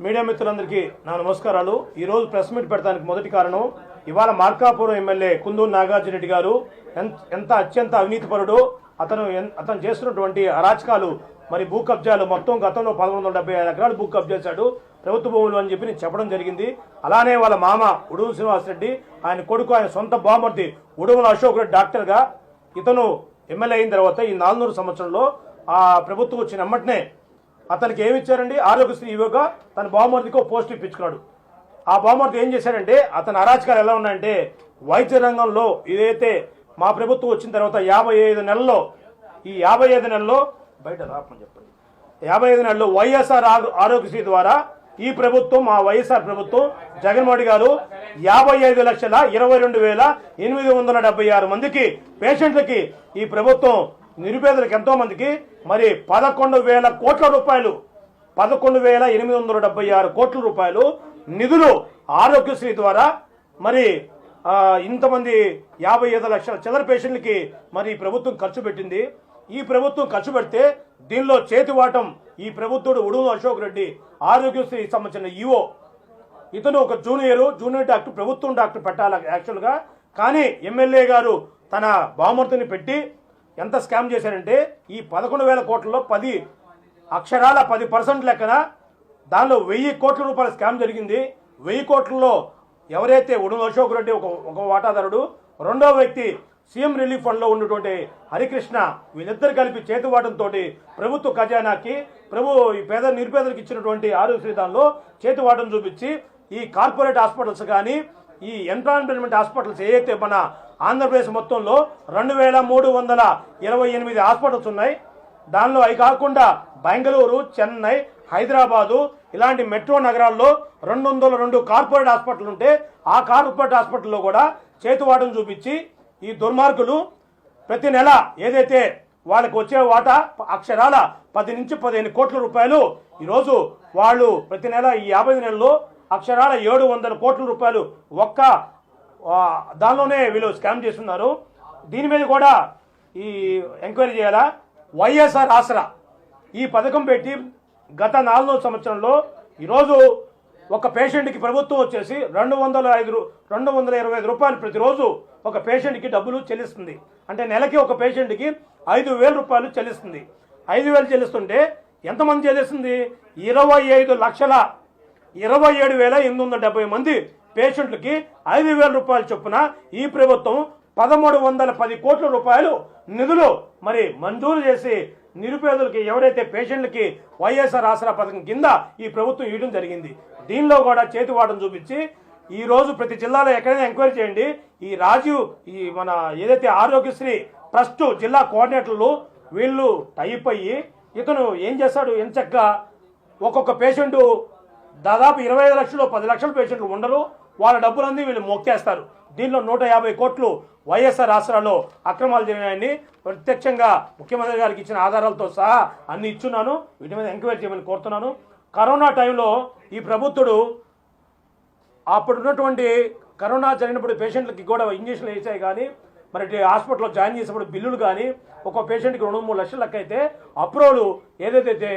Media మిత్రులందరికీ నా నమస్కారాలు. ఈరోజు ప్రెస్ మీట్ పెడతానికి మొదటి కారణం ఇవాళ మార్కాపురం ఎమ్మెల్యే కుందూరు నాగార్జున రెడ్డి గారు ఎంత అత్యంత అవినీతిపరుడు. అతను ఎన్- అతను చేస్తున్నటువంటి అరాచకాలు మరి భూ కబ్జాలు మొత్తం గతంలో పదకొండు వందల డెబ్బై ఐదు ఎకరాలు భూ కబ్జా చేశాడు. ప్రభుత్వ భూములు అని చెప్పి నేను చెప్పడం జరిగింది. అలానే వాళ్ళ మామ ఉడుము శ్రీనివాసరెడ్డి ఆయన కొడుకు ఆయన సొంత బామర్తి ఉడుమల అశోక్ రెడ్డి డాక్టర్గా ఇతను ఎమ్మెల్యే అయిన తర్వాత ఈ నాలుగున్నర సంవత్సరంలో ఆ ప్రభుత్వం వచ్చిన వెంటనే అతనికి ఏమి ఇచ్చారండి? ఆరోగ్యశ్రీ ఇవ్వగా తన బావమర్దికి ఒక పోస్ట్ ఇప్పించుకున్నాడు. ఆ బావమర్ది ఏం చేశాడంటే అతని అరాచకాలు ఎలా ఉన్నాయంటే వైద్య రంగంలో ఏదైతే మా ప్రభుత్వం వచ్చిన తర్వాత యాభై ఐదు నెలల్లో ఈ యాభై ఐదు నెలల్లో బయట రాపని చెప్పండి. యాభై ఐదు నెలల్లో వైఎస్ఆర్ ఆరోగ్యశ్రీ ద్వారా ఈ ప్రభుత్వం మా వైఎస్ఆర్ ప్రభుత్వం జగన్మోహన్ గారు యాభై ఐదు లక్షల ఇరవై రెండు వేల ఎనిమిది వందల డెబ్బై ఆరు మందికి పేషెంట్లకి ఈ ప్రభుత్వం నిరుపేదలకు ఎంతో మందికి మరి పదకొండు వేల కోట్ల రూపాయలు పదకొండు వేల ఎనిమిది వందల డెబ్బై ఆరు కోట్ల రూపాయలు నిధులు ఆరోగ్యశ్రీ ద్వారా మరి ఇంతమంది యాభై ఐదు లక్షల చిల్లర పేషెంట్లకి మరి ప్రభుత్వం ఖర్చు పెట్టింది. ఈ ప్రభుత్వం ఖర్చు పెడితే దీనిలో చేతివాటం ఈ ప్రభుత్వుడు ఉడుము అశోక్ రెడ్డి ఆరోగ్యశ్రీ సంబంధించిన ఈఓ. ఇతను ఒక జూనియర్ జూనియర్ డాక్టర్ ప్రభుత్వం డాక్టర్ పెట్టాలి యాక్చువల్గా. కానీ ఎమ్మెల్యే గారు తన బామర్తిని పెట్టి ఎంత స్కామ్ చేశారంటే ఈ పదకొండు వేల కోట్లలో పది అక్షరాల పది పర్సెంట్ లెక్కన దానిలో వెయ్యి కోట్ల రూపాయల స్కామ్ జరిగింది. వెయ్యి కోట్లలో ఎవరైతే ఉడుమ అశోక్ రెడ్డి ఒక ఒక వాటాదారుడు రెండో వ్యక్తి సీఎం రిలీఫ్ ఫండ్లో ఉన్నటువంటి హరికృష్ణ వీళ్ళిద్దరు కలిపి చేతివాటంతో ప్రభుత్వ ఖజానాకి ప్రభు ఈ పేద నిరుపేదలకు ఇచ్చినటువంటి ఆరోగ్య దానిలో చేతివాటం చూపించి ఈ కార్పొరేట్ హాస్పిటల్స్ కానీ ఈ ఎంప్లాయ్మెంట్ హాస్పిటల్స్ ఏవైతే మన ఆంధ్రప్రదేశ్ మొత్తంలో రెండు వేల మూడు వందల ఇరవై ఎనిమిది హాస్పిటల్స్ ఉన్నాయి. దానిలో అవి కాకుండా బెంగళూరు చెన్నై హైదరాబాదు ఇలాంటి మెట్రో నగరాల్లో రెండు వందల రెండు కార్పొరేట్ హాస్పిటల్ ఉంటే ఆ కార్పొరేట్ హాస్పిటల్లో కూడా చేతివాటం చూపించి ఈ దుర్మార్గులు ప్రతి నెల ఏదైతే వాళ్ళకి వచ్చే వాటా అక్షరాల పది నుంచి పదిహేను కోట్ల రూపాయలు ఈరోజు వాళ్ళు ప్రతి నెల ఈ యాభై నెలలో అక్షరాల ఏడు వందల కోట్ల రూపాయలు ఒక్క దానిలోనే వీళ్ళు స్కామ్ చేస్తున్నారు. దీని మీద కూడా ఈ ఎంక్వైరీ చేయాలా? వైఎస్ఆర్ ఆసరా ఈ పథకం పెట్టి గత నాలుగో సంవత్సరంలో ఈరోజు ఒక పేషెంట్కి ప్రభుత్వం వచ్చేసి రెండు వందల ఐదు రెండు వందల ఇరవై ఐదు రూపాయలు ప్రతిరోజు ఒక పేషెంట్కి డబ్బులు చెల్లిస్తుంది. అంటే నెలకి ఒక పేషెంట్కి ఐదు వేల రూపాయలు చెల్లిస్తుంది. ఐదు వేలు చెల్లిస్తుంటే ఎంతమంది చెల్లిస్తుంది? ఇరవై ఐదు లక్షల ఇరవై ఏడు వేల ఎనిమిది వందల డెబ్బై మంది పేషెంట్లకి ఐదు వేల రూపాయల చొప్పున ఈ ప్రభుత్వం పదమూడు వందల పది కోట్ల రూపాయలు నిధులు మరి మంజూరు చేసి నిరుపేదలకి ఎవరైతే పేషెంట్లకి వైఎస్ఆర్ ఆసరా పథకం కింద ఈ ప్రభుత్వం ఇవ్వడం జరిగింది. దీనిలో కూడా చేతివాటం చూపించి ఈ రోజు ప్రతి జిల్లాలో ఎక్కడైనా ఎంక్వైరీ చేయండి. ఈ రాజీవ్ ఈ మన ఏదైతే ఆరోగ్యశ్రీ ట్రస్ట్ జిల్లా కోఆర్డినేటర్లు వీళ్ళు టైప్ అయ్యి ఇతను ఏం చేస్తాడు? ఎంచక్కా ఒక్కొక్క పేషెంటు దాదాపు ఇరవై ఐదు లక్షలు పది లక్షల పేషెంట్లు ఉండరు. వాళ్ళ డబ్బులన్నీ వీళ్ళు మొక్కేస్తారు. దీనిలో నూట యాభై కోట్లు వైఎస్ఆర్ ఆసరాలో అక్రమాలు జరిగినాయని ప్రత్యక్షంగా ముఖ్యమంత్రి గారికి ఇచ్చిన ఆధారాలతో సహా అన్ని ఇచ్చున్నాను. వీటి మీద ఎంక్వైరీ చేయమని కోరుతున్నాను. కరోనా టైంలో ఈ ప్రభుత్వుడు అప్పుడు ఉన్నటువంటి కరోనా జరిగినప్పుడు పేషెంట్లకి కూడా ఇంజక్షన్లు వేసాయి కానీ మరి హాస్పిటల్లో జాయిన్ చేసినప్పుడు బిల్లులు కానీ ఒక పేషెంట్కి రెండు మూడు లక్షల లెక్క అయితే అప్రూవల్ ఏదైతే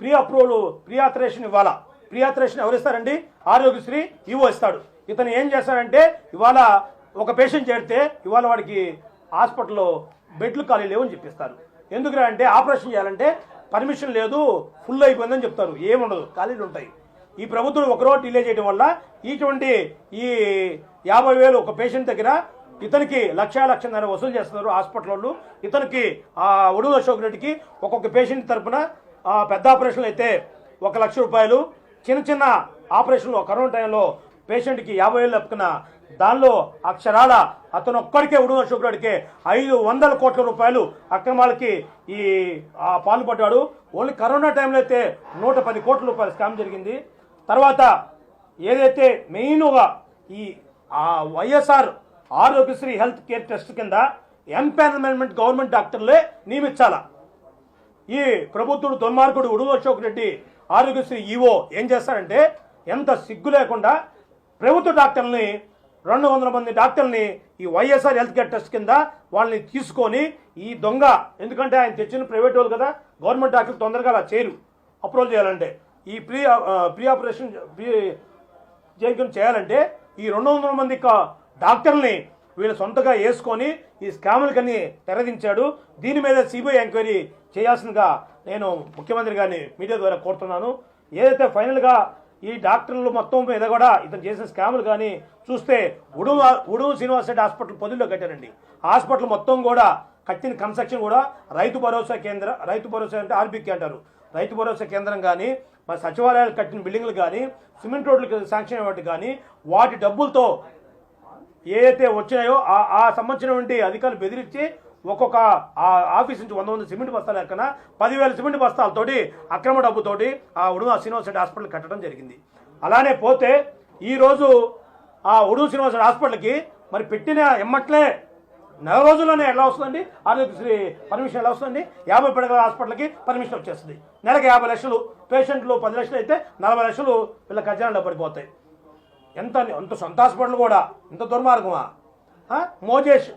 ప్రీ అప్రూవల్ ప్రీ ఆథరేషన్ ఇవ్వాలా? ప్రీ ఆథరేషన్ ఎవరు ఇస్తారండి? ఆరోగ్యశ్రీ ఈవో ఇస్తాడు. ఇతను ఏం చేస్తాడంటే ఇవాళ ఒక పేషెంట్ చేరితే ఇవాళ వాడికి హాస్పిటల్లో బెడ్లు ఖాళీ లేవని చెప్పిస్తారు. ఎందుకురా అంటే ఆపరేషన్ చేయాలంటే పర్మిషన్ లేదు ఫుల్ అయిపోయిందని చెప్తారు. ఏముండదు ఖాళీలు ఉంటాయి. ఈ ప్రభుత్వం ఒకరోజు డిలే చేయడం వల్ల ఇటువంటి ఈ యాభై వేలు ఒక పేషెంట్ దగ్గర ఇతనికి లక్షా లక్షన్నర వసూలు చేస్తున్నారు హాస్పిటల్ వాళ్ళు. ఇతనికి ఆ ఉడుగు అశోక్ రెడ్డికి ఒక్కొక్క పేషెంట్ తరపున పెద్ద ఆపరేషన్లు అయితే ఒక లక్ష రూపాయలు. చిన్న చిన్న ఆపరేషన్లో కరోనా టైంలో పేషెంట్కి యాభై వేలు లెక్కన దానిలో అక్షరాల అతను ఒక్కడికే ఉడుగు శుభ్రుడికే ఐదు వందల కోట్ల రూపాయలు అక్రమాలకి ఈ ఆ పాల్పడ్డాడు. ఓన్లీ కరోనా టైంలో అయితే నూట పది కోట్ల రూపాయల స్కామ్ జరిగింది. తర్వాత ఏదైతే మెయిన్గా ఈ YSR Aarogyasri health care trust కింద ఎంపానల్మెంట్ గవర్నమెంట్ డాక్టర్లే నియమించాలా? ఈ ప్రభుత్వుడు దుర్మార్గుడు ఉడుగు అశోక్ రెడ్డి ఆరోగ్యశ్రీ ఈవో ఏం చేస్తాడంటే ఎంత సిగ్గు లేకుండా ప్రభుత్వ డాక్టర్ని రెండు వందల మంది డాక్టర్ని ఈ వైఎస్ఆర్ హెల్త్ కేర్ ట్రస్ట్ కింద వాళ్ళని తీసుకొని ఈ దొంగ ఎందుకంటే ఆయన తెచ్చిన ప్రైవేట్ వాళ్ళు కదా గవర్నమెంట్ డాక్టర్లు తొందరగా అలా చేయరు. అప్రోల్ చేయాలంటే. ఈ ప్రీ ప్రీ ఆపరేషన్ ప్రీ జైకిన్ చేయాలంటే ఈ రెండు వందల మంది డాక్టర్ని వీళ్ళు సొంతగా వేసుకొని ఈ స్కాములకని తెరదించాడు. దీని మీద సిబిఐ ఎంక్వైరీ చేయాల్సిందిగా నేను ముఖ్యమంత్రి గారిని మీడియా ద్వారా కోరుతున్నాను. ఏదైతే ఫైనల్గా ఈ డాక్టర్లు మొత్తం మీద కూడా ఇతను చేసిన స్కాములు కానీ చూస్తే ఉడుము ఉడుము శ్రీనివాస రెడ్డి హాస్పిటల్ పొదిలో కట్టారండి. హాస్పిటల్ మొత్తం కూడా కట్టిన కన్స్ట్రక్షన్ కూడా రైతు భరోసా కేంద్ర రైతు భరోసా అంటే ఆర్బీకే అంటారు. రైతు భరోసా కేంద్రం కానీ మరి సచివాలయాలు కట్టిన బిల్డింగ్లు కానీ సిమెంట్ రోడ్లు శాంక్షన్ అయ్యేవాటి కానీ వాటి డబ్బులతో ఏదైతే వచ్చినాయో ఆ ఆ సంబంధించినటువంటి అధికారులు బెదిరించి ఒక్కొక్క ఆఫీస్ నుంచి వంద వంద సిమెంట్ బస్తాలు ఎక్కన పదివేల సిమెంట్ బస్తాలతోటి అక్రమ డబ్బుతోటి ఆ ఉడుమ శ్రీనివాస హాస్పిటల్ కట్టడం జరిగింది. అలానే పోతే ఈరోజు ఆ ఉడుమ శ్రీనివాస హాస్పిటల్కి మరి పెట్టిన ఎమ్మట్లే నెల రోజుల్లోనే ఎలా వస్తుందండి? ఆరోగ్యశ్రీ పర్మిషన్ ఎలా వస్తుంది యాభై పడగల హాస్పిటల్కి పర్మిషన్ వచ్చేస్తుంది. నెలకు యాభై లక్షలు పేషెంట్లు పది లక్షలు అయితే నలభై లక్షలు వీళ్ళ ఖజానాలో పడిపోతాయి. ఎంత అంత సొంత హాస్పిటల్ కూడా ఇంత దుర్మార్గమా? మోజేష్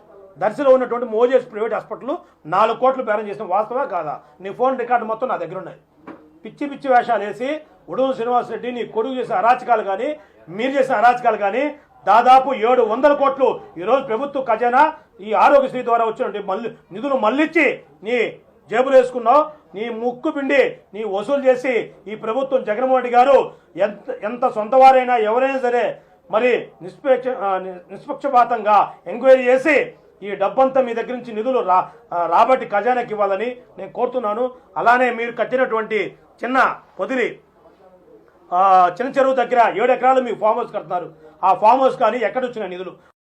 దర్శిలో ఉన్నటువంటి మోజేస్ ప్రైవేట్ హాస్పిటల్ నాలుగు కోట్లు బేరం చేసిన వాస్తవా కాదా? నీ ఫోన్ రికార్డు మొత్తం నా దగ్గర ఉన్నాయి. పిచ్చి పిచ్చి వేషాలు వేసి ఉడుగు శ్రీనివాస్ రెడ్డి నీ కొడుకు చేసిన అరాచకాలు కానీ మీరు చేసిన అరాచకాలు కానీ దాదాపు ఏడు వందల కోట్లు ఈరోజు ప్రభుత్వ ఖజానా ఈ ఆరోగ్యశ్రీ ద్వారా వచ్చినటువంటి మళ్ళీ నిధులు మళ్ళిచ్చి నీ జేబులు వేసుకున్నావు. నీ ముక్కు పిండి నీ వసూలు చేసి ఈ ప్రభుత్వం జగన్మోహన్ రెడ్డి గారు ఎంత ఎంత సొంత వారైనా ఎవరైనా సరే మరి నిష్పక్ష నిష్పక్షపాతంగా ఎంక్వైరీ చేసి ఈ డబ్బంతా మీ దగ్గర నుంచి నిధులు రా రాబట్టి ఖజానాకి ఇవ్వాలని నేను కోరుతున్నాను. అలానే మీరు కట్టినటువంటి చిన్న పొదిలి చిన్న చెరువు దగ్గర ఏడు ఎకరాలు మీ ఫామ్ హౌస్ కడుతున్నారు. ఆ ఫామ్ హౌస్ కానీ ఎక్కడ వచ్చిన నిధులు?